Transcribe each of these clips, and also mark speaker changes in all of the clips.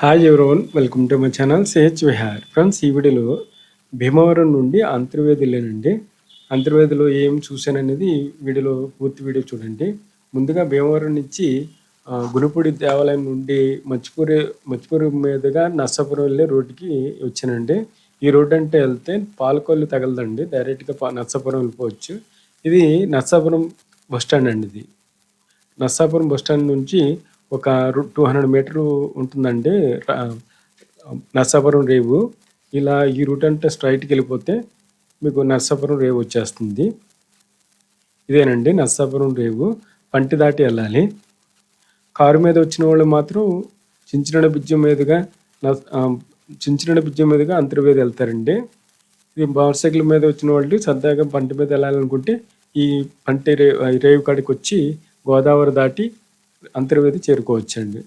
Speaker 1: hi everyone welcome to my channel సేహెచ్ విహార్ friends ఈ వీడియోలో భీమవరం నుండి అంతర్వేదిలేనండి అంతర్వేదిలో ఏం చూశాననేది అనేది వీడియోలో పూర్తి వీడియో చూడండి ముందుగా భీమవరం నుంచి గుణపూడి దేవాలయం నుండి మచ్చిపూరి మచ్చిపూరి మీదుగా నర్సాపురం వెళ్ళే రోడ్డుకి వచ్చానండి ఈ రోడ్డు అంటే వెళ్తే పాలకొల్లు తగలదండి డైరెక్ట్గా నర్సాపురం వెళ్ళిపోవచ్చు ఇది నర్సాపురం బస్ స్టాండ్ అండి ఇది నర్సాపురం బస్ స్టాండ్ నుంచి ఒక టూ హండ్రెడ్ మీటర్ ఉంటుందండి నర్సాపురం రేవు ఇలా ఈ రూట్ అంటే స్ట్రైట్కి వెళ్ళిపోతే మీకు నర్సాపురం రేవు వచ్చేస్తుంది ఇదేనండి నర్సాపురం రేవు పంటి దాటి వెళ్ళాలి కారు మీద వచ్చిన వాళ్ళు మాత్రం చించిన బిజ్యం మీదుగా చించిన బిజ్యం మీదుగా అంతర్వేది వెళ్తారండి ఈ మోటార్ సైకిల్ మీద వచ్చిన వాళ్ళు సరదాగా పంట మీద వెళ్ళాలనుకుంటే ఈ పంట రే రేవు కాడికి వచ్చి గోదావరి దాటి అంతర్వేది చేరుకోవచ్చండి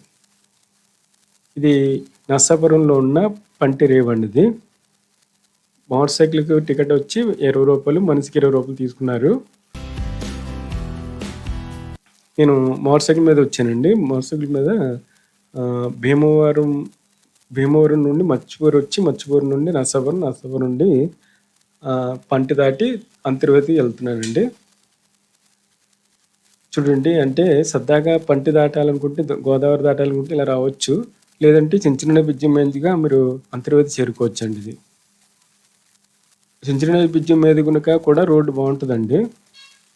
Speaker 1: ఇది నర్సాపురంలో ఉన్న పంటి రేవండిది మోటార్ సైకిల్కి టికెట్ వచ్చి ఇరవై రూపాయలు మనిషికి ఇరవై రూపాయలు తీసుకున్నారు నేను మోటార్ సైకిల్ మీద వచ్చానండి మోటార్ సైకిల్ మీద భీమవరం భీమవరం నుండి మచ్చిపూరు వచ్చి మచ్చిపూరు నుండి నర్సాపురం నర్సాపురం నుండి పంటి దాటి అంతర్వేది వెళ్తున్నానండి చూడండి అంటే సరదాగా పంటి దాటాలనుకుంటే గోదావరి దాటాలనుకుంటే ఇలా రావచ్చు లేదంటే చిన్న చిన్న బిజ్జ మీదుగా మీరు అంతర్వేది చేరుకోవచ్చు అండి ఇది చిన్న బిజ్జ మీద కనుక కూడా రోడ్డు బాగుంటుందండి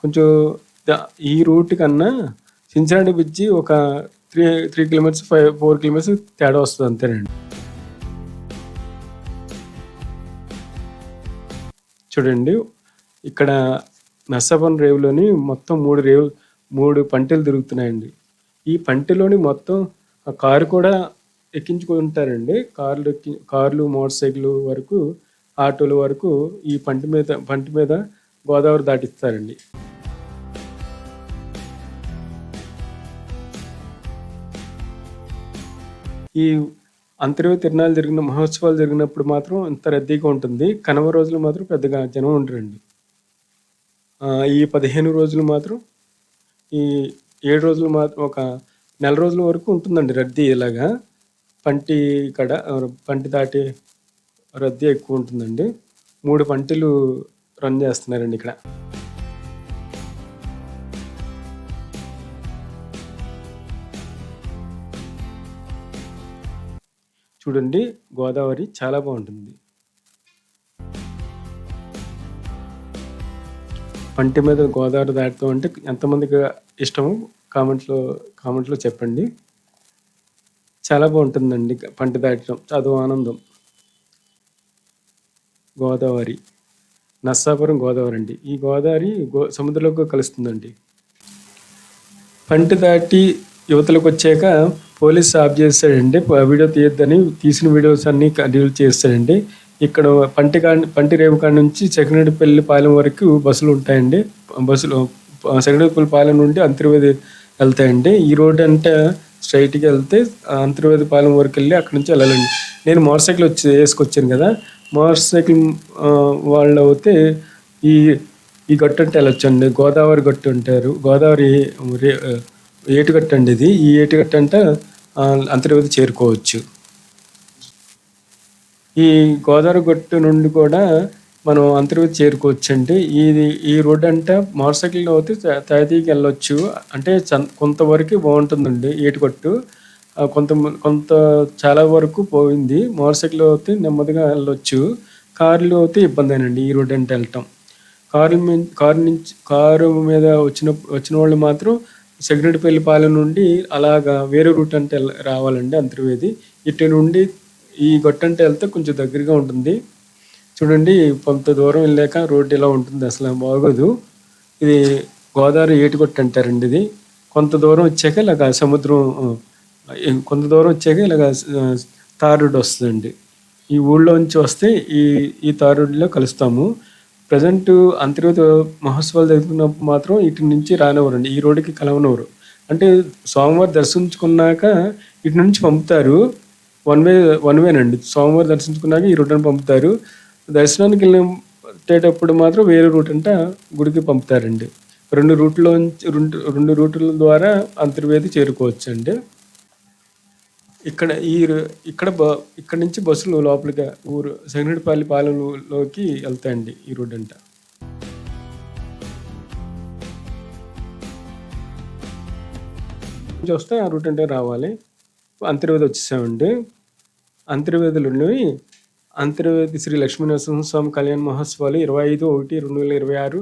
Speaker 1: కొంచెం ఈ రూట్ కన్నా చించిన బిజ్జి ఒక three three kilometres five four kilometres తేడా వస్తుంది అంతేనండి చూడండి ఇక్కడ నర్సాపురం రేవులోని మొత్తం మూడు రేవు మూడు పంటలు తిరుగుతున్నాయండి ఈ పంటలోని మొత్తం ఆ కారు కూడా ఎక్కించుకుంటారండి కార్లు ఎక్కి కార్లు మోటార్ సైకిల్ వరకు ఆటోల వరకు ఈ పంట మీద పంట మీద గోదావరి దాటిస్తారండి ఈ అంతర్వ తిరణాలు జరిగిన మహోత్సవాలు జరిగినప్పుడు మాత్రం ఇంత రద్దీగా ఉంటుంది కనుమ రోజులు మాత్రం పెద్దగా జనం ఉండరండి ఈ పదిహేను రోజులు మాత్రం ఈ ఏడు రోజులు మా ఒక నెల రోజుల వరకు ఉంటుందండి రద్దీ ఇలాగా పంటి కడ పంటి దాటి రద్దీ ఎక్కువ ఉంటుందండి మూడు పంటలు రన్ చేస్తున్నారండి ఇక్కడ చూడండి గోదావరి చాలా బాగుంటుంది పంటి మీద గోదావరి దాటుతూ ఉంటే ఎంతమందికి ఇష్టము కామెంట్లో కామెంట్లో చెప్పండి చాలా బాగుంటుందండి పంట దాటడం చదువు ఆనందం గోదావరి నస్సాపురం గోదావరి అండి ఈ గోదావరి గో సముద్రంలో కలుస్తుందండి పంట దాటి యువతలకు వచ్చాక పోలీస్ ఆఫ్ చేస్తాడండి వీడియో తీయొద్దని తీసిన వీడియోస్ అన్ని కంటిన్యూ చేస్తాడండి ఇక్కడ పంటి కా పంటి రేవు కాడ నుంచి చెకినడిపల్లి పాలెం వరకు బస్సులు ఉంటాయండి బస్సులు సెకండ్ పాలెం నుండి అంతర్వేది వెళ్తాయండి ఈ రోడ్ అంటే స్ట్రైట్కి వెళ్తే అంతర్వేది పాలెం వరకు వెళ్ళి అక్కడి నుంచి వెళ్ళాలండి నేను మోటార్ సైకిల్ వచ్చి వేసుకొచ్చాను కదా మోటార్ సైకిల్ వాళ్ళు అయితే ఈ ఈ గట్టు అంటే వెళ్ళొచ్చండి గోదావరి గట్టు అంటారు గోదావరి ఏటుగట్టు అండి ఇది ఈ ఏటుగట్టు అంటే అంతర్వేది చేరుకోవచ్చు ఈ గోదావరి గట్టు నుండి కూడా మనం అంతర్వేది చేరుకోవచ్చు అండి ఇది ఈ రోడ్ అంటే మోటార్ సైకిల్ అయితే తయారీకి వెళ్ళొచ్చు అంటే కొంతవరకు బాగుంటుందండి ఏటికొట్టు కొంత కొంత చాలా వరకు పోయింది మోటార్ సైకిల్ అయితే నెమ్మదిగా వెళ్ళొచ్చు కార్లు అయితే అండి ఈ రోడ్ అంటే వెళ్ళటం కారు కారు నుంచి కారు మీద వచ్చిన వచ్చిన వాళ్ళు మాత్రం సెగ్రెడ్పల్లి పాలెం నుండి అలాగా వేరే రూట్ అంటే రావాలండి అంతర్వేది ఇటు నుండి ఈ గొట్టంటే వెళ్తే కొంచెం దగ్గరగా ఉంటుంది చూడండి కొంత దూరం వెళ్ళాక రోడ్డు ఇలా ఉంటుంది అసలు బాగోదు ఇది గోదావరి ఏటిగొట్టు అంటారండి ఇది కొంత దూరం వచ్చాక ఇలాగ సముద్రం కొంత దూరం వచ్చాక ఇలాగ తారుడు వస్తుందండి ఈ ఊళ్ళోంచి వస్తే ఈ ఈ తారుడిలో కలుస్తాము ప్రజెంట్ అంతర్గత మహోత్సవాలు జరుగుతున్నప్పుడు మాత్రం ఇటు నుంచి అండి ఈ రోడ్డుకి కలవనివ్వరు అంటే సోమవారం దర్శించుకున్నాక ఇటు నుంచి పంపుతారు వన్ వే వన్ వేనండి సోమవారం దర్శించుకున్నాక ఈ రోడ్డును పంపుతారు దర్శనానికి వెళ్ళేటప్పుడు మాత్రం వేరే రూట్ అంటే గుడికి పంపుతారండి రెండు రూట్లో రెండు రెండు రూట్ల ద్వారా అంతర్వేది చేరుకోవచ్చు అండి ఇక్కడ ఈ ఇక్కడ బ ఇక్కడ నుంచి బస్సులు లోపలికి ఊరు సంగడిపల్లి పాలెంలోకి వెళ్తాయండి ఈ రోడ్ అంట చూస్తే ఆ రూట్ అంటే రావాలి అంతర్వేది వచ్చేసామండి అంతర్వేదులు అంతర్వేది శ్రీ లక్ష్మీ నరసింహస్వామి కళ్యాణ మహోత్సవాలు ఇరవై ఐదు ఒకటి రెండు వేల ఇరవై ఆరు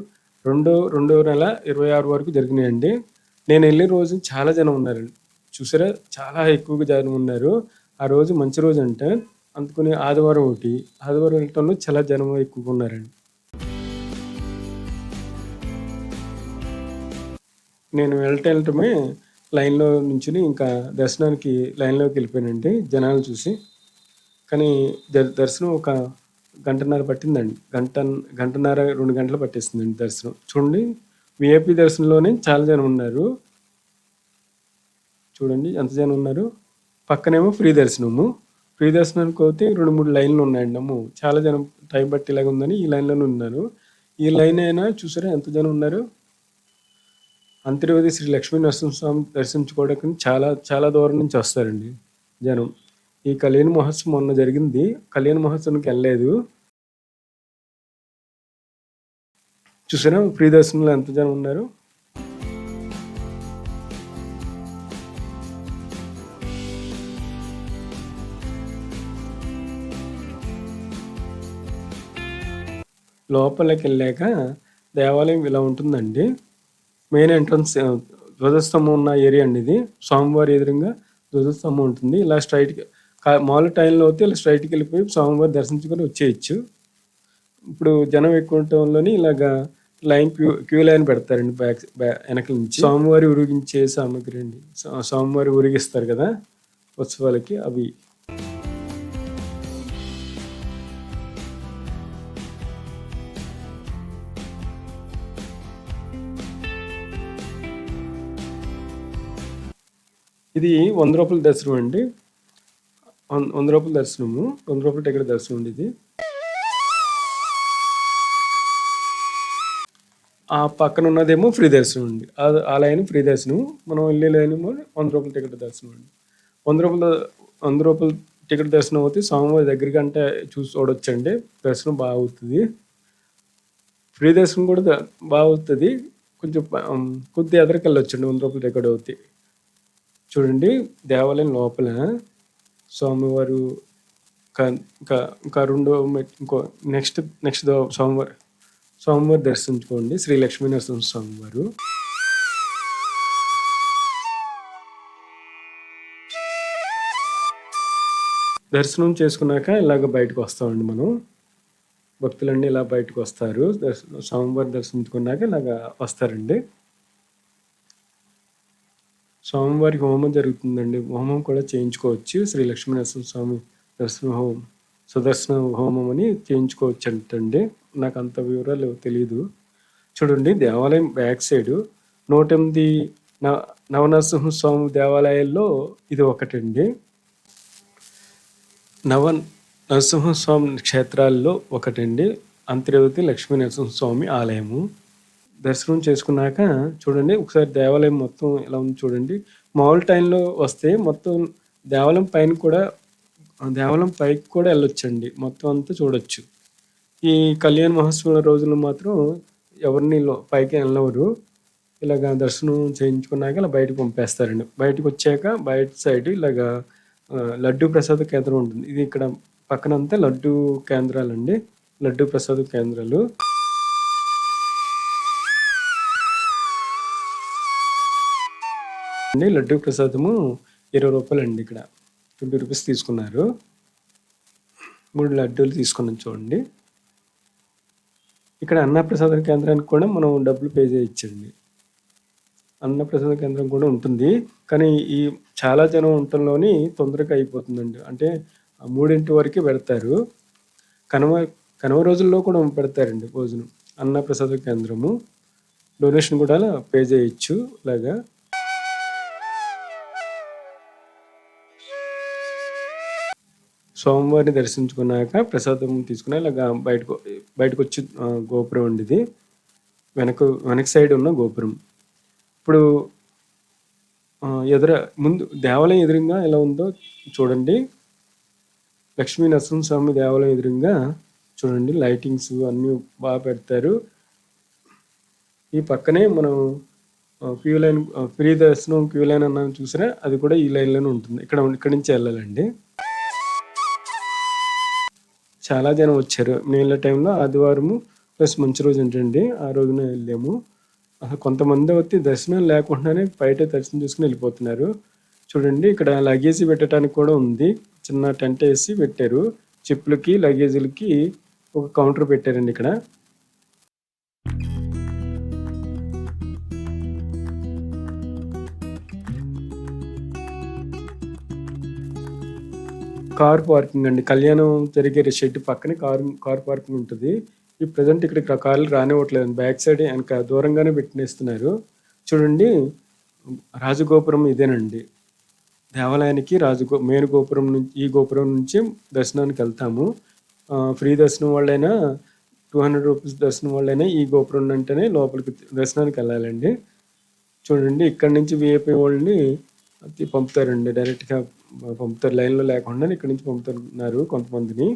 Speaker 1: రెండో రెండో నెల ఇరవై ఆరు వరకు జరిగినాయండి నేను వెళ్ళిన రోజు చాలా జనం ఉన్నారండి చూసారా చాలా ఎక్కువగా జనం ఉన్నారు ఆ రోజు మంచి రోజు అంటే అందుకుని ఆదివారం ఒకటి ఆదివారం వెళ్ళటంలో చాలా జనం ఎక్కువగా ఉన్నారండి నేను వెళ్ళటమే లైన్లో నుంచి ఇంకా దర్శనానికి లైన్లోకి వెళ్ళిపోయానండి జనాలు చూసి కానీ దర్శనం ఒక గంటన్నర పట్టిందండి గంట గంటన్నర రెండు గంటలు పట్టేసిందండి దర్శనం చూడండి విఐపి దర్శనంలోనే చాలా జనం ఉన్నారు చూడండి ఎంత జనం ఉన్నారు పక్కనేమో ఫ్రీ దర్శనము ఫ్రీ దర్శనానికి పోతే రెండు మూడు లైన్లు ఉన్నాయండి అమ్ము చాలా జనం టైం పట్టేలాగా ఉందని ఈ లైన్లోనే ఉన్నారు ఈ లైన్ అయినా చూసారా ఎంత జనం ఉన్నారు అంతర్వేది శ్రీ లక్ష్మీ నరసింహస్వామి దర్శించుకోవడానికి చాలా చాలా దూరం నుంచి వస్తారండి జనం ఈ కళ్యాణ మహోత్సవం మొన్న జరిగింది కళ్యాణ మహోత్సవానికి వెళ్ళలేదు చూసారా ప్రియదర్శనంలో ఎంత జనం ఉన్నారు లోపలికి వెళ్ళాక దేవాలయం ఇలా ఉంటుందండి మెయిన్ ఎంట్రన్స్ ధ్వజస్తంభం ఉన్న ఏరియా అండి ఇది స్వామివారి ఎదురుగా ధ్వజస్తంభం ఉంటుంది ఇలా స్ట్రైట్గా మాల్ టైంలో అయితే ఇలా స్ట్రైట్కి వెళ్ళిపోయి స్వామివారి దర్శించుకొని వచ్చేయచ్చు ఇప్పుడు జనం ఎక్కువ ఉండటంలోని ఇలాగా లైన్ క్యూ క్యూ లైన్ పెడతారండి బ్యాక్ వెనకల నుంచి స్వామివారి ఉరిగించే సామాగ్రి అండి స్వామివారి ఉరిగిస్తారు కదా ఉత్సవాలకి అవి ఇది వంద రూపాయల దసరా అండి వంద రూపాయల దర్శనము వంద రూపాయల టికెట్ దర్శనం ఉండేది ఆ పక్కన ఉన్నదేమో ఫ్రీ దర్శనం అండి ఆ లైన్ ఫ్రీ దర్శనం మనం వెళ్ళే లైన్ వంద రూపాయల టికెట్ దర్శనం అండి వంద రూపాయల వంద రూపాయల టికెట్ దర్శనం అవుతుంది స్వామివారి దగ్గరికి అంటే చూసి చూడొచ్చండి దర్శనం బాగా అవుతుంది ఫ్రీ దర్శనం కూడా బాగా అవుతుంది కొంచెం కొద్ది ఎదరికెళ్ళొచ్చండి వంద రూపాయల టికెట్ అవుతాయి చూడండి దేవాలయం లోపల స్వామివారు ఇంకా ఇంకా ఇంకా రెండో ఇంకో నెక్స్ట్ నెక్స్ట్ స్వామివారు స్వామివారు దర్శించుకోండి శ్రీ లక్ష్మీ నరసింహ స్వామివారు దర్శనం చేసుకున్నాక ఇలాగ బయటకు వస్తామండి మనం భక్తులన్నీ ఇలా బయటకు వస్తారు స్వామివారు దర్శించుకున్నాక ఇలాగ వస్తారండి స్వామివారికి హోమం జరుగుతుందండి హోమం కూడా చేయించుకోవచ్చు శ్రీ లక్ష్మీ నరసింహ స్వామి నరసింహ హోమం సుదర్శన హోమం అని చేయించుకోవచ్చు అంటండి నాకు అంత వివరాలు తెలియదు చూడండి దేవాలయం బ్యాక్ సైడ్ నూట ఎనిమిది నవనరసింహ స్వామి దేవాలయాల్లో ఇది ఒకటండి నవ నరసింహస్వామి క్షేత్రాల్లో ఒకటండి అంతర్వతి లక్ష్మీ నరసింహస్వామి ఆలయము దర్శనం చేసుకున్నాక చూడండి ఒకసారి దేవాలయం మొత్తం ఎలా ఉంది చూడండి మామూలు టైంలో వస్తే మొత్తం దేవాలయం పైన కూడా దేవాలయం పైకి కూడా వెళ్ళొచ్చండి మొత్తం అంతా చూడొచ్చు ఈ కళ్యాణ మహోత్సవం రోజుల్లో మాత్రం ఎవరిని పైకి వెళ్ళవరు ఇలాగ దర్శనం చేయించుకున్నాక ఇలా బయటకు పంపేస్తారండి బయటకు వచ్చాక బయట సైడ్ ఇలాగ లడ్డు ప్రసాద కేంద్రం ఉంటుంది ఇది ఇక్కడ పక్కనంతా లడ్డు కేంద్రాలండి లడ్డు ప్రసాద కేంద్రాలు అండి లడ్డు ప్రసాదము ఇరవై రూపాయలు అండి ఇక్కడ ట్వంటీ రూపీస్ తీసుకున్నారు మూడు లడ్డూలు తీసుకున్నాం చూడండి ఇక్కడ అన్నప్రసాద కేంద్రానికి కూడా మనం డబ్బులు పే చేయొచ్చండి అన్నప్రసాద కేంద్రం కూడా ఉంటుంది కానీ ఈ చాలా జనం ఉండటంలోని తొందరగా అయిపోతుందండి అంటే మూడింటి వరకు పెడతారు కనుమ కనుమ రోజుల్లో కూడా పెడతారండి భోజనం అన్నప్రసాద కేంద్రము డొనేషన్ కూడా పే చేయొచ్చు ఇలాగా స్వామివారిని దర్శించుకున్నాక ప్రసాదం తీసుకుని ఇలా బయటకు బయటకు వచ్చి గోపురం ఉండేది వెనక వెనక సైడ్ ఉన్న గోపురం ఇప్పుడు ఎదుర ముందు దేవాలయం ఎదురుగా ఎలా ఉందో చూడండి లక్ష్మీ నరసింహస్వామి దేవాలయం ఎదురుగా చూడండి లైటింగ్స్ అన్నీ బాగా పెడతారు ఈ పక్కనే మనం క్యూ లైన్ ఫ్రీ దర్శనం క్యూ లైన్ అన్నా చూసినా అది కూడా ఈ లైన్లోనే ఉంటుంది ఇక్కడ ఇక్కడి నుంచి వెళ్ళాలండి చాలా జనం వచ్చారు నేను వెళ్ళే టైంలో ఆదివారము ప్లస్ మంచి రోజు ఏంటండి ఆ రోజున వెళ్ళాము అసలు కొంతమంది వచ్చి దర్శనం లేకుండానే బయట దర్శనం చేసుకుని వెళ్ళిపోతున్నారు చూడండి ఇక్కడ లగేజీ పెట్టడానికి కూడా ఉంది చిన్న టెంట్ వేసి పెట్టారు చెప్పులకి లగేజీలకి ఒక కౌంటర్ పెట్టారండి ఇక్కడ కార్ పార్కింగ్ అండి కళ్యాణం జరిగే షెడ్ పక్కనే కార్ కార్ పార్కింగ్ ఉంటుంది ఈ ప్రజెంట్ ఇక్కడ కార్లు రానివ్వట్లేదు బ్యాక్ సైడ్ వెనక దూరంగానే పెట్టినేస్తున్నారు చూడండి రాజగోపురం ఇదేనండి దేవాలయానికి రాజగో మెయిన్ గోపురం నుంచి ఈ గోపురం నుంచి దర్శనానికి వెళ్తాము ఫ్రీ దర్శనం వాళ్ళైనా టూ హండ్రెడ్ రూపీస్ దర్శనం వాళ్ళైనా ఈ గోపురం అంటేనే లోపలికి దర్శనానికి వెళ్ళాలండి చూడండి ఇక్కడ నుంచి వీఐపీ వాళ్ళని పంపుతారండి డైరెక్ట్గా పంపుతారు లైన్లో లేకుండా ఇక్కడ నుంచి పంపుతున్నారు కొంతమందిని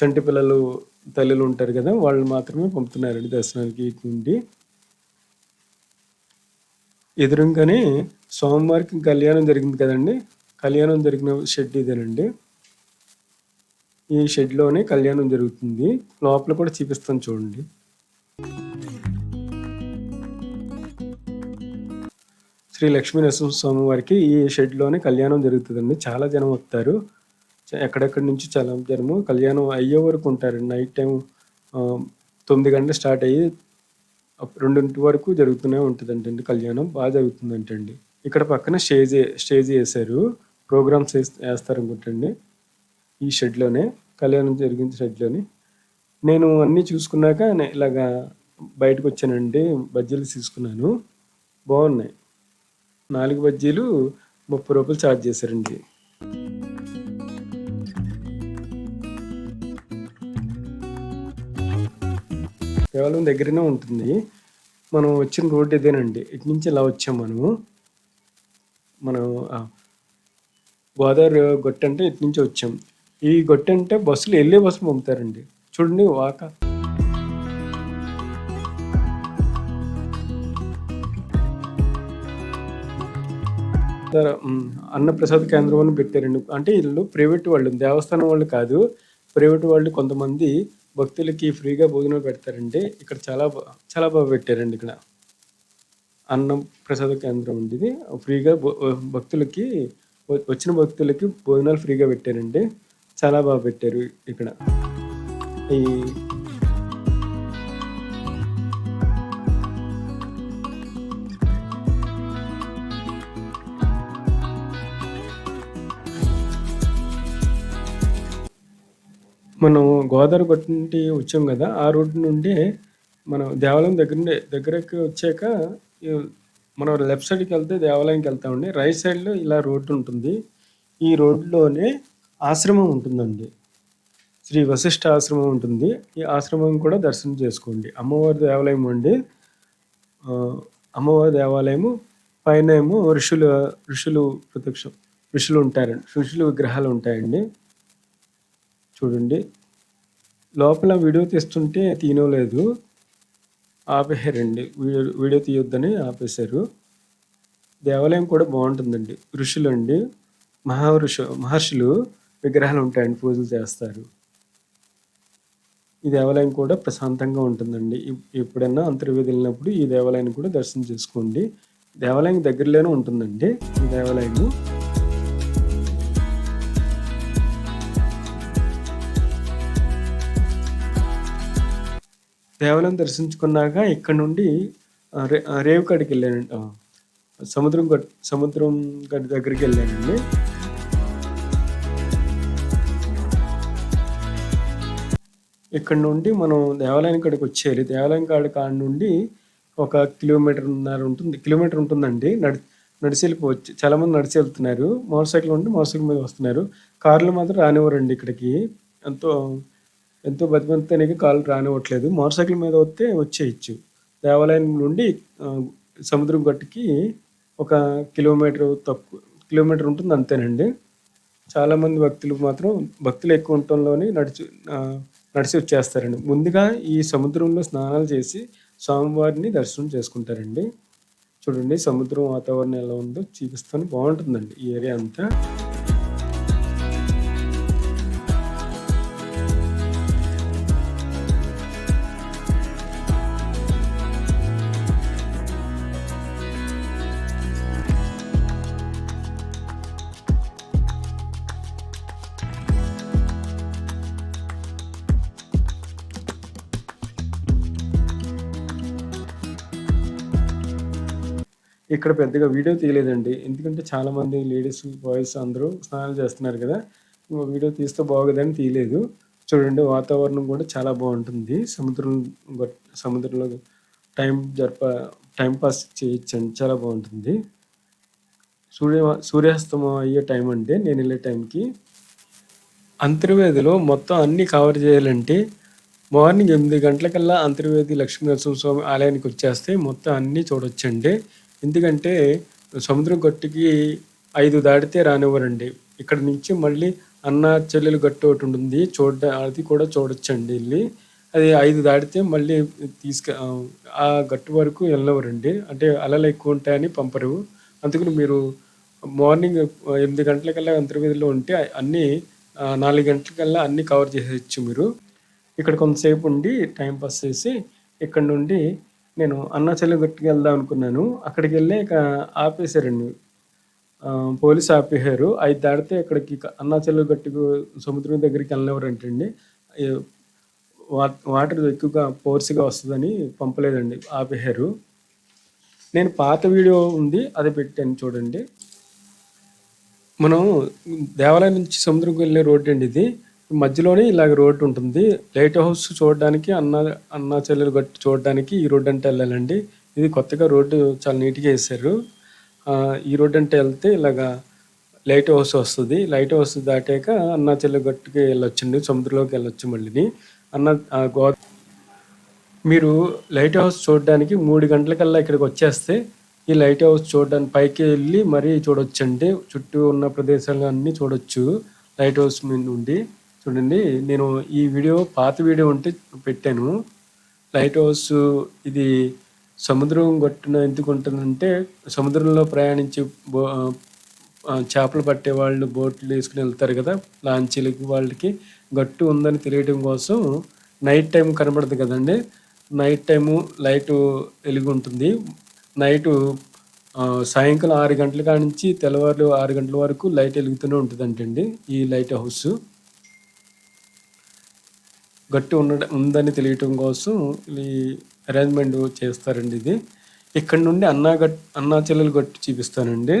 Speaker 1: చంటి పిల్లలు తల్లులు ఉంటారు కదా వాళ్ళు మాత్రమే పంపుతున్నారండి దర్శనానికి ఇటు నుండి ఎదురుగానే సోమవారికి కళ్యాణం జరిగింది కదండి కళ్యాణం జరిగిన షెడ్ ఇదేనండి ఈ షెడ్లోనే కళ్యాణం జరుగుతుంది లోపల కూడా చూపిస్తాను చూడండి శ్రీ లక్ష్మీ నరసింహస్వామి వారికి ఈ షెడ్లోనే కళ్యాణం జరుగుతుందండి చాలా జనం వస్తారు ఎక్కడెక్కడి నుంచి చాలా జనము కళ్యాణం అయ్యే వరకు ఉంటారు నైట్ టైం తొమ్మిది గంటలు స్టార్ట్ అయ్యి రెండింటి వరకు జరుగుతూనే ఉంటుందంటండి కళ్యాణం బాగా జరుగుతుందంటండి ఇక్కడ పక్కన స్టేజ్ స్టేజ్ వేసారు ప్రోగ్రామ్స్ వేస్తారనుకుంటండి ఈ షెడ్లోనే కళ్యాణం జరిగిన షెడ్లోని నేను అన్నీ చూసుకున్నాక ఇలాగా బయటకు వచ్చానండి బజ్జీలు తీసుకున్నాను బాగున్నాయి నాలుగు బజ్జీలు ముప్పై రూపాయలు ఛార్జ్ చేశారండి కేవలం దగ్గరనే ఉంటుంది మనం వచ్చిన రోడ్డు ఇదేనండి ఇటు నుంచి ఇలా వచ్చాం మనము మనం గోదావరి గొట్టంటే ఇటు నుంచి వచ్చాం ఈ గొట్టంటే బస్సులు వెళ్ళే బస్సులు పంపుతారండి చూడండి వాకా అన్న అన్నప్రసాద్ కేంద్రం అని పెట్టారండి అంటే వీళ్ళు ప్రైవేట్ వాళ్ళు దేవస్థానం వాళ్ళు కాదు ప్రైవేట్ వాళ్ళు కొంతమంది భక్తులకి ఫ్రీగా భోజనం పెడతారండి ఇక్కడ చాలా చాలా బాగా పెట్టారండి ఇక్కడ అన్నం ప్రసాద కేంద్రం ఉంది ఇది ఫ్రీగా భక్తులకి వచ్చిన భక్తులకి భోజనాలు ఫ్రీగా పెట్టారండి చాలా బాగా పెట్టారు ఇక్కడ ఈ మనం గోదావరి గట్టు నుండి వచ్చాం కదా ఆ రోడ్డు నుండి మనం దేవాలయం దగ్గర నుండి దగ్గరకి వచ్చాక మనం లెఫ్ట్ సైడ్కి వెళ్తే దేవాలయంకి వెళ్తామండి రైట్ సైడ్లో ఇలా రోడ్డు ఉంటుంది ఈ రోడ్లోనే ఆశ్రమం ఉంటుందండి శ్రీ వశిష్ఠ ఆశ్రమం ఉంటుంది ఈ ఆశ్రమం కూడా దర్శనం చేసుకోండి అమ్మవారి దేవాలయం అండి అమ్మవారి దేవాలయము పైన ఏమో ఋషులు ఋషులు ప్రత్యక్షం ఋషులు ఉంటారండి ఋషులు విగ్రహాలు ఉంటాయండి చూడండి లోపల వీడియో తీస్తుంటే తీయలేదు ఆపేశారండి వీడియో వీడియో తీయొద్దని ఆపేశారు దేవాలయం కూడా బాగుంటుందండి ఋషులు అండి మహావృష మహర్షులు విగ్రహాలు ఉంటాయండి పూజలు చేస్తారు ఈ దేవాలయం కూడా ప్రశాంతంగా ఉంటుందండి ఎప్పుడైనా అంతర్వేది వెళ్ళినప్పుడు ఈ దేవాలయాన్ని కూడా దర్శనం చేసుకోండి దేవాలయం దగ్గరలోనే ఉంటుందండి ఈ దేవాలయము దేవాలయం దర్శించుకున్నాక ఇక్కడ నుండి రేవుకాడికి రేవు కాడికి వెళ్ళానండి సముద్రం గట్ సముద్రం గడి దగ్గరికి వెళ్ళానండి ఇక్కడ నుండి మనం దేవాలయం కాడికి వచ్చేది దేవాలయం కాడ కాడ నుండి ఒక కిలోమీటర్న్నర ఉంటుంది కిలోమీటర్ ఉంటుందండి నడి నడిచి వెళ్ళిపోవచ్చు చాలామంది నడిచి వెళ్తున్నారు మోటార్ సైకిల్ ఉండి మోటార్ సైకిల్ మీద వస్తున్నారు కార్లు మాత్రం రానివ్వరండి ఇక్కడికి ఎంతో ఎంతో బతిమంతా కాలు రానివ్వట్లేదు మోటార్ సైకిల్ మీద వస్తే వచ్చేయచ్చు దేవాలయం నుండి సముద్రం గట్టుకి ఒక కిలోమీటర్ తక్కువ కిలోమీటర్ ఉంటుంది అంతేనండి చాలామంది భక్తులు మాత్రం భక్తులు ఎక్కువ ఉండటంలోనే నడిచి నడిచి వచ్చేస్తారండి ముందుగా ఈ సముద్రంలో స్నానాలు చేసి స్వామివారిని దర్శనం చేసుకుంటారండి చూడండి సముద్రం వాతావరణం ఎలా ఉందో చూపిస్తాను బాగుంటుందండి ఈ ఏరియా అంతా ఇక్కడ పెద్దగా వీడియో తీయలేదండి ఎందుకంటే చాలామంది లేడీస్ బాయ్స్ అందరూ స్నానాలు చేస్తున్నారు కదా వీడియో తీస్తే బాగోదని తీయలేదు చూడండి వాతావరణం కూడా చాలా బాగుంటుంది సముద్రం సముద్రంలో టైం జరప టైం పాస్ చేయొచ్చండి చాలా బాగుంటుంది సూర్య సూర్యాస్తమం అయ్యే టైం అంటే నేను వెళ్ళే టైంకి అంతర్వేదిలో మొత్తం అన్నీ కవర్ చేయాలంటే మార్నింగ్ ఎనిమిది గంటలకల్లా అంతర్వేది లక్ష్మీ నరసింహస్వామి ఆలయానికి వచ్చేస్తే మొత్తం అన్నీ చూడొచ్చండి ఎందుకంటే సముద్రం గట్టుకి ఐదు దాటితే రానివ్వరండి ఇక్కడ నుంచి మళ్ళీ అన్న చెల్లెలు గట్టు ఒకటి ఉంటుంది చూడ అది కూడా చూడొచ్చండి వెళ్ళి అది ఐదు దాటితే మళ్ళీ తీసుకు ఆ గట్టు వరకు వెళ్ళవరండి అంటే అలలు ఎక్కువ ఉంటాయని పంపరు అందుకని మీరు మార్నింగ్ ఎనిమిది గంటలకల్లా అంతర్వేదిలో ఉంటే అన్నీ నాలుగు గంటలకల్లా అన్నీ కవర్ చేసేయచ్చు మీరు ఇక్కడ కొంతసేపు ఉండి టైం పాస్ చేసి ఇక్కడ నుండి నేను అరుణాచలం గట్టుకు వెళ్దాం అనుకున్నాను అక్కడికి వెళ్ళి ఇక ఆపేశారండి పోలీసు ఆపేశారు అవి దాటితే అక్కడికి అరుణాచలం గట్టుకు సముద్రం దగ్గరికి వెళ్ళినవారంటండి వాటర్ ఎక్కువగా ఫోర్స్గా వస్తుందని పంపలేదండి ఆపేశారు నేను పాత వీడియో ఉంది అది పెట్టాను చూడండి మనం దేవాలయం నుంచి సముద్రంకి వెళ్ళే రోడ్ అండి ఇది మధ్యలోనే ఇలాగ రోడ్డు ఉంటుంది లైట్ హౌస్ చూడడానికి అన్న అన్న చెల్లెలు గట్టి చూడడానికి ఈ రోడ్డు అంటే వెళ్ళాలండి ఇది కొత్తగా రోడ్డు చాలా నీట్గా వేశారు ఈ రోడ్డు అంటే వెళ్తే ఇలాగా లైట్ హౌస్ వస్తుంది లైట్ హౌస్ దాటాక అన్న చెల్లెలు గట్టుకి వెళ్ళొచ్చండి సముద్రంలోకి వెళ్ళొచ్చు మళ్ళీని అన్న గో మీరు లైట్ హౌస్ చూడడానికి మూడు గంటలకల్లా ఇక్కడికి వచ్చేస్తే ఈ లైట్ హౌస్ చూడడానికి పైకి వెళ్ళి మరీ చూడొచ్చండి చుట్టూ ఉన్న ప్రదేశాలన్నీ చూడవచ్చు చూడొచ్చు లైట్ హౌస్ నుండి చూడండి నేను ఈ వీడియో పాత వీడియో ఉంటే పెట్టాను లైట్ హౌస్ ఇది సముద్రం గొట్టున ఎందుకు ఉంటుందంటే సముద్రంలో ప్రయాణించి బో చేపలు పట్టే వాళ్ళు బోట్లు వేసుకుని వెళ్తారు కదా లాంచీలకి వాళ్ళకి గట్టు ఉందని తెలియడం కోసం నైట్ టైం కనబడదు కదండి నైట్ టైము లైట్ వెలుగు ఉంటుంది నైటు సాయంకాలం ఆరు గంటల నుంచి తెల్లవారు ఆరు గంటల వరకు లైట్ వెలుగుతూనే ఉంటుందంటండి ఈ లైట్ హౌస్ గట్టి ఉన్న ఉందని తెలియటం కోసం ఈ అరేంజ్మెంట్ చేస్తారండి ఇది ఇక్కడ నుండి అన్నా గట్ అన్నా చెల్లెలు గట్టు చూపిస్తానండి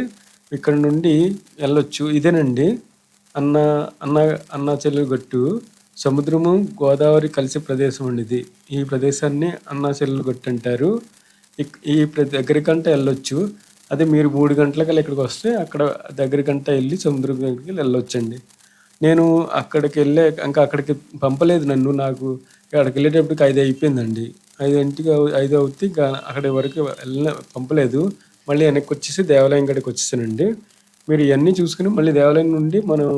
Speaker 1: ఇక్కడ నుండి వెళ్ళొచ్చు ఇదేనండి అన్న అన్న అన్నా చెల్లెలు గట్టు సముద్రము గోదావరి కలిసే ప్రదేశం అండి ఇది ఈ ప్రదేశాన్ని అన్నా చెల్లెలు గట్టు అంటారు ఈ దగ్గరికంటే వెళ్ళొచ్చు అదే మీరు మూడు గంటలకల్లా ఇక్కడికి వస్తే అక్కడ దగ్గరికంటే వెళ్ళి సముద్రం దగ్గరికి వెళ్ళొచ్చండి నేను అక్కడికి వెళ్ళే ఇంకా అక్కడికి పంపలేదు నన్ను నాకు అక్కడికి వెళ్ళేటప్పటికి ఐదు అయిపోయిందండి ఐదు ఇంటికి ఐదు అవుతుంది ఇంకా అక్కడి వరకు వెళ్ళ పంపలేదు మళ్ళీ వెనక్కి వచ్చేసి దేవాలయం కాడికి వచ్చేసానండి మీరు ఇవన్నీ చూసుకుని మళ్ళీ దేవాలయం నుండి మనం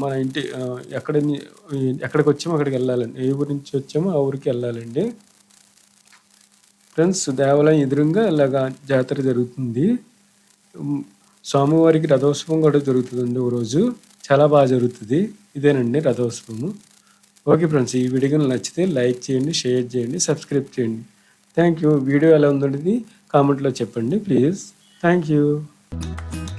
Speaker 1: మన ఇంటి ఎక్కడ ఎక్కడికి వచ్చామో అక్కడికి వెళ్ళాలండి ఏ ఊరి నుంచి వచ్చామో ఆ ఊరికి వెళ్ళాలండి ఫ్రెండ్స్ దేవాలయం ఎదురుగా ఇలాగా జాతర జరుగుతుంది స్వామివారికి రథోత్సవం కూడా జరుగుతుందండి రోజు చాలా బాగా జరుగుతుంది ఇదేనండి రథోత్సవము ఓకే ఫ్రెండ్స్ ఈ వీడియో నచ్చితే లైక్ చేయండి షేర్ చేయండి సబ్స్క్రైబ్ చేయండి థ్యాంక్ యూ వీడియో ఎలా ఉందండి కామెంట్లో చెప్పండి ప్లీజ్ థ్యాంక్ యూ